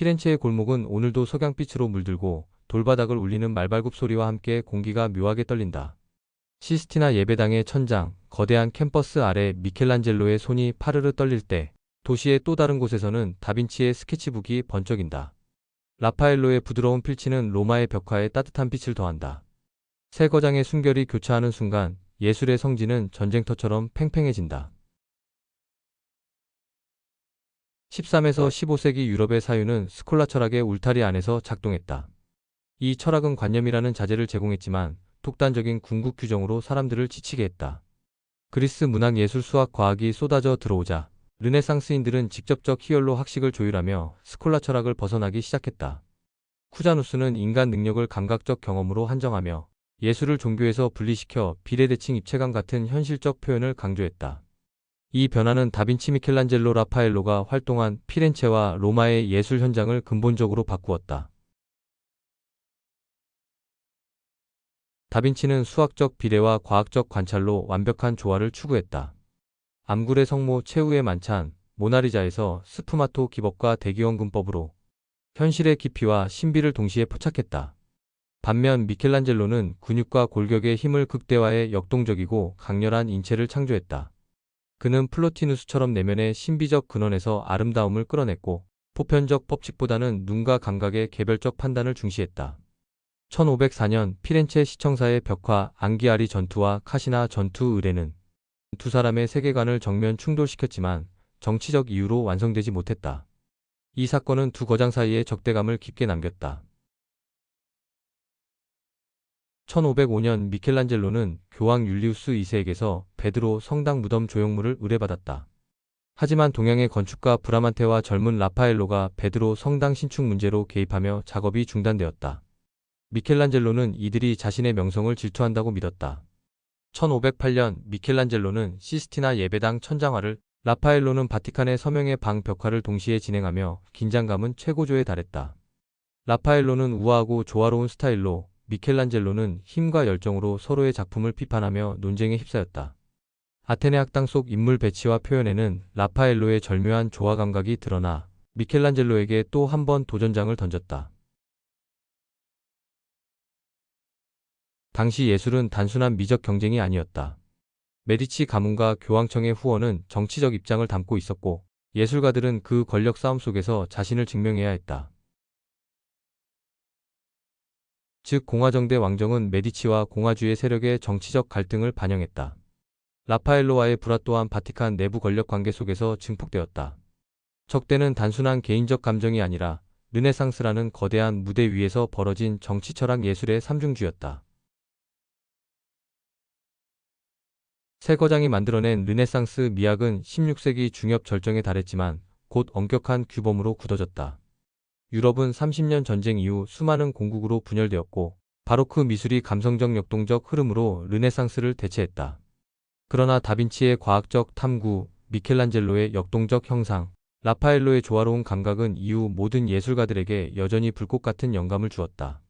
피렌체의 골목은 오늘도 석양빛으로 물들고 돌바닥을 울리는 말발굽 소리와 함께 공기가 묘하게 떨린다. 시스티나 예배당의 천장, 거대한 캠퍼스 아래 미켈란젤로의 손이 파르르 떨릴 때 도시의 또 다른 곳에서는 다빈치의 스케치북이 번쩍인다. 라파엘로의 부드러운 필치는 로마의 벽화에 따뜻한 빛을 더한다. 새 거장의 순결이 교차하는 순간 예술의 성지는 전쟁터처럼 팽팽해진다. 13에서 15세기 유럽의 사유는 스콜라 철학의 울타리 안에서 작동했다. 이 철학은 관념이라는 자재를 제공했지만 독단적인 궁극 규정으로 사람들을 지치게 했다. 그리스 문학 예술 수학 과학이 쏟아져 들어오자 르네상스인들은 직접적 희열로 학식을 조율하며 스콜라 철학을 벗어나기 시작했다. 쿠자누스는 인간 능력을 감각적 경험으로 한정하며 예술을 종교에서 분리시켜 비례대칭 입체감 같은 현실적 표현을 강조했다. 이 변화는 다빈치 미켈란젤로 라파엘로가 활동한 피렌체와 로마의 예술 현장을 근본적으로 바꾸었다. 다빈치는 수학적 비례와 과학적 관찰로 완벽한 조화를 추구했다. 암굴의 성모 최후의 만찬, 모나리자에서 스푸마토 기법과 대기원 군법으로 현실의 깊이와 신비를 동시에 포착했다. 반면 미켈란젤로는 근육과 골격의 힘을 극대화해 역동적이고 강렬한 인체를 창조했다. 그는 플로티누스처럼 내면의 신비적 근원에서 아름다움을 끌어냈고 보편적 법칙보다는 눈과 감각의 개별적 판단을 중시했다. 1504년 피렌체 시청사의 벽화 앙기아리 전투와 카시나 전투 의뢰는 두 사람의 세계관을 정면 충돌시켰지만 정치적 이유로 완성되지 못했다. 이 사건은 두 거장 사이의 적대감을 깊게 남겼다. 1505년 미켈란젤로는 교황 율리우스 2세에게서 베드로 성당 무덤 조형물을 의뢰받았다. 하지만 동양의 건축가 브라만테와 젊은 라파엘로가 베드로 성당 신축 문제로 개입하며 작업이 중단되었다. 미켈란젤로는 이들이 자신의 명성을 질투한다고 믿었다. 1508년 미켈란젤로는 시스티나 예배당 천장화를 라파엘로는 바티칸의 서명의 방 벽화를 동시에 진행하며 긴장감은 최고조에 달했다. 라파엘로는 우아하고 조화로운 스타일로 미켈란젤로는 힘과 열정으로 서로의 작품을 비판하며 논쟁에 휩싸였다. 아테네 학당 속 인물 배치와 표현에는 라파엘로의 절묘한 조화 감각이 드러나 미켈란젤로에게 또 한 번 도전장을 던졌다. 당시 예술은 단순한 미적 경쟁이 아니었다. 메디치 가문과 교황청의 후원은 정치적 입장을 담고 있었고 예술가들은 그 권력 싸움 속에서 자신을 증명해야 했다. 즉 공화정대 왕정은 메디치와 공화주의 세력의 정치적 갈등을 반영했다. 라파엘로와의 불화 또한 바티칸 내부 권력 관계 속에서 증폭되었다. 적대는 단순한 개인적 감정이 아니라 르네상스라는 거대한 무대 위에서 벌어진 정치 철학 예술의 삼중주였다. 새 거장이 만들어낸 르네상스 미학은 16세기 중엽 절정에 달했지만 곧 엄격한 규범으로 굳어졌다. 유럽은 30년 전쟁 이후 수많은 공국으로 분열되었고 바로크 미술이 감성적 역동적 흐름으로 르네상스를 대체했다. 그러나 다빈치의 과학적 탐구, 미켈란젤로의 역동적 형상, 라파엘로의 조화로운 감각은 이후 모든 예술가들에게 여전히 불꽃 같은 영감을 주었다.